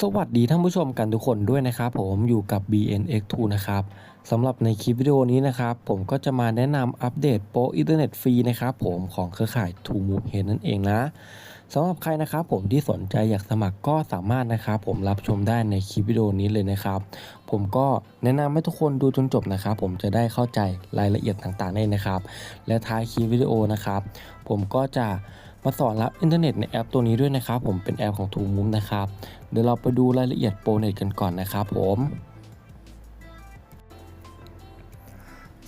สวัสดีท่านผู้ชมกันทุกคนด้วยนะครับผมอยู่กับ BNX2 นะครับสำหรับในคลิปวิดีโอนี้นะครับผมก็จะมาแนะนำอัปเดตโปรอินเทอร์เน็ตฟรีนะครับผมของเครือข่าย t o m o v e Head นั่นเองนะ สำหรับใครนะครับผมที่สนใจอยากสมัครก็สามารถนะครับผมรับชมได้ในคลิปวิดีโอนี้เลยนะครับ ผมก็แนะนำให้ทุกคนดูจนจบนะครับผมจะได้เข้าใจรายละเอียดต่างๆได้นะครับ และท้ายคลิปวิดีโอนะครับ ผมก็จะมาสอนรับอินเทอร์เน็ตในแอปตัวนี้ด้วยนะครับ ผมเป็นแอปของ TrueMove นะครับเดี๋ยวเราไปดูรายละเอียดโปรเน็ตกันก่อนนะครับผม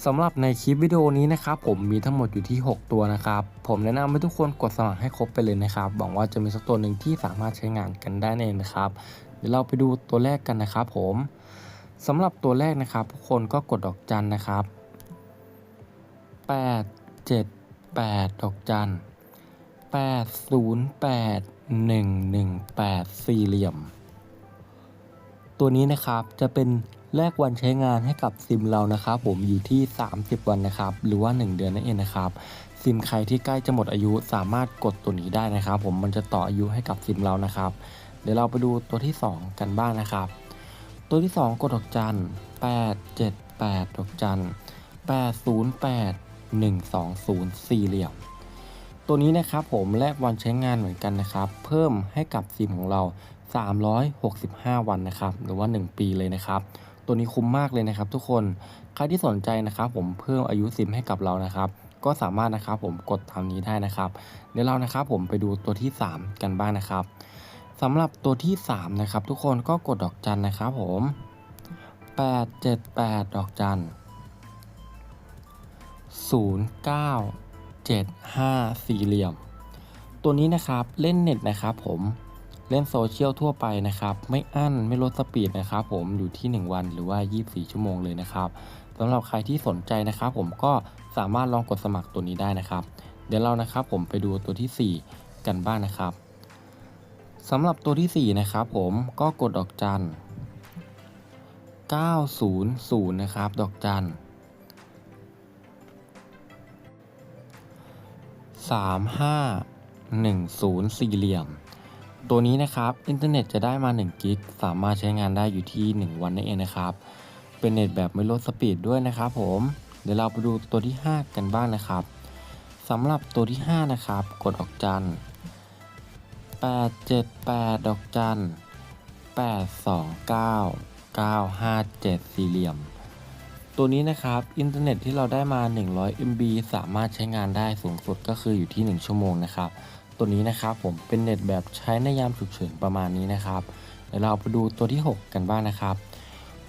สำหรับในคลิปวิดีโอนี้นะครับผมมีทั้งหมดอยู่ที่ 6 ตัวนะครับ ผมแนะนำให้ทุกคนกดสมัครให้ครบไปเลยนะครับหวังว่าจะมีสักตัวหนึ่งที่สามารถใช้งานกันได้เองนะครับ เดี๋ยวเราไปดูตัวแรกกันนะครับผมสำหรับตัวแรกนะครับ ทุกคนก็กดดอกจันนะครับ 8 7 8 ดอกจัน808 118 สี่เหลี่ยม ตัวนี้นะครับจะเป็นแลกวันใช้งานให้กับซิมเรานะครับผมอยู่ที่ 30 วันนะครับ หรือว่า 1 เดือนนั่นเองนะครับซิมใครที่ใกล้จะหมดอายุสามารถกดตัวนี้ได้นะครับ ผมมันจะต่ออายุให้กับซิมเรานะครับ เดี๋ยวเราไปดูตัวที่ 2 กันบ้างนะครับ ตัวที่ 2 กดดอกจัน8 7 8ดอกจัน808 120สี่เหลี่ยม ตัวนี้นะครับผมแลกวันใช้งานเหมือนกันนะครับ เพิ่มให้กับซิมของเรา 365 วันนะครับ หรือว่า 1 ปีเลยนะครับ ตัวนี้คุ้มมากเลยนะครับ ทุกคนใครที่สนใจนะครับผมเพิ่มอายุซิมให้กับเรานะครับ ก็สามารถนะครับผมกดทำนี้ได้นะครับ เดี๋ยวเรานะครับผมไปดูตัวที่ 3 กันบ้างนะครับสำหรับตัวที่ 3 นะครับ ทุกคนก็กดดอกจันนะครับผม 878 ดอกจัน 75 สี่เหลี่ยม ตัวนี้นะครับเล่นเน็ตนะครับผมเล่นโซเชียลทั่วไปนะครับ ไม่อั้นไม่ลดสปีดนะครับผมอยู่ที่ 1 วันหรือว่า 24 ชั่วโมงเลยนะครับสำหรับใครที่สนใจนะครับ ผมก็สามารถลองกดสมัครตัวนี้ได้นะครับ เดี๋ยวเรานะครับผมไปดูตัวที่ 4 กันบ้างนะครับสำหรับตัวที่ 4 นะครับ ผมก็กดดอกจัน 900 นะครับ ดอกจัน 3510 สี่เหลี่ยม ตัวนี้นะครับ อินเทอร์เน็ตจะได้มา1กิกสามารถใช้งานได้อยู่ที่ 1 วันนั่นเองนะครับ เป็นเน็ตแบบไม่ลดสปีดด้วยนะครับผม เดี๋ยวเราไปดูตัวที่ 5 กันบ้างนะครับสำหรับตัวที่ 5 นะครับ กดดอกจัน 878 ดอกจัน 829 957 สี่เหลี่ยม ตัวนี้นะครับ อินเทอร์เน็ตที่เราได้มา 100 MB สามารถใช้งานได้สูงสุดก็คืออยู่ที่ 1 ชั่วโมงนะครับ ตัวนี้นะครับผมเป็นเน็ตแบบใช้ในยามฉุกเฉินประมาณนี้นะครับ เดี๋ยวเราไปดูตัวที่ 6 กันบ้างนะครับ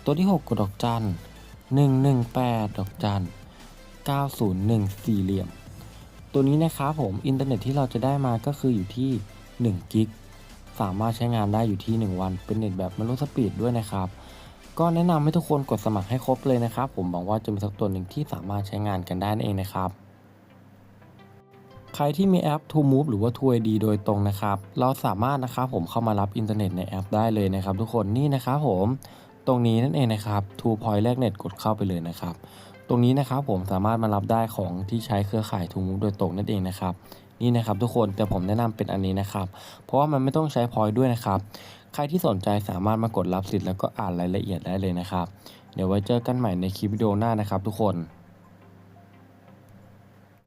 ตัวที่ 6กดดอกจัน 118 ดอกจัน 901สี่เหลี่ยม ตัวนี้นะครับผมอินเทอร์เน็ตที่เราจะได้มาก็คืออยู่ที่1กิก สามารถใช้งานได้อยู่ที่ 1 วัน เป็นเน็ตแบบไม่ลดสปีดด้วยนะครับ ก็แนะนำให้ทุกคนกดสมัครให้ครบเลยนะครับ ผมหวังว่าจะมีสักตัวหนึ่งที่สามารถใช้งานกันได้นั่นเองนะครับใครที่มีแอป To Move หรือว่า To ID โดยตรงนะครับ เราสามารถนะครับผมเข้ามารับอินเทอร์เน็ตในแอปได้เลยนะครับ ทุกคนนี่นะครับผมตรงนี้นั่นเองนะครับ To Point แลกเน็ตกดเข้าไปเลยนะครับ ตรงนี้นะครับผมสามารถมารับได้ของที่ใช้เครือข่าย To Move โดยตรงนั่นเองนะครับนี่นะครับทุกคนแต่ผมแนะนำเป็นอันนี้นะครับ เพราะว่ามันไม่ต้องใช้พอยด้วยนะครับ ครที่สนใจสามารถมากดรับสิทธิ์แล้วก็อ่านรายละเอียดได้เลยนะครับ เดี๋ยวไว้เจอกันใหม่ในคลิปวิดีโอหน้านะครับทุกคน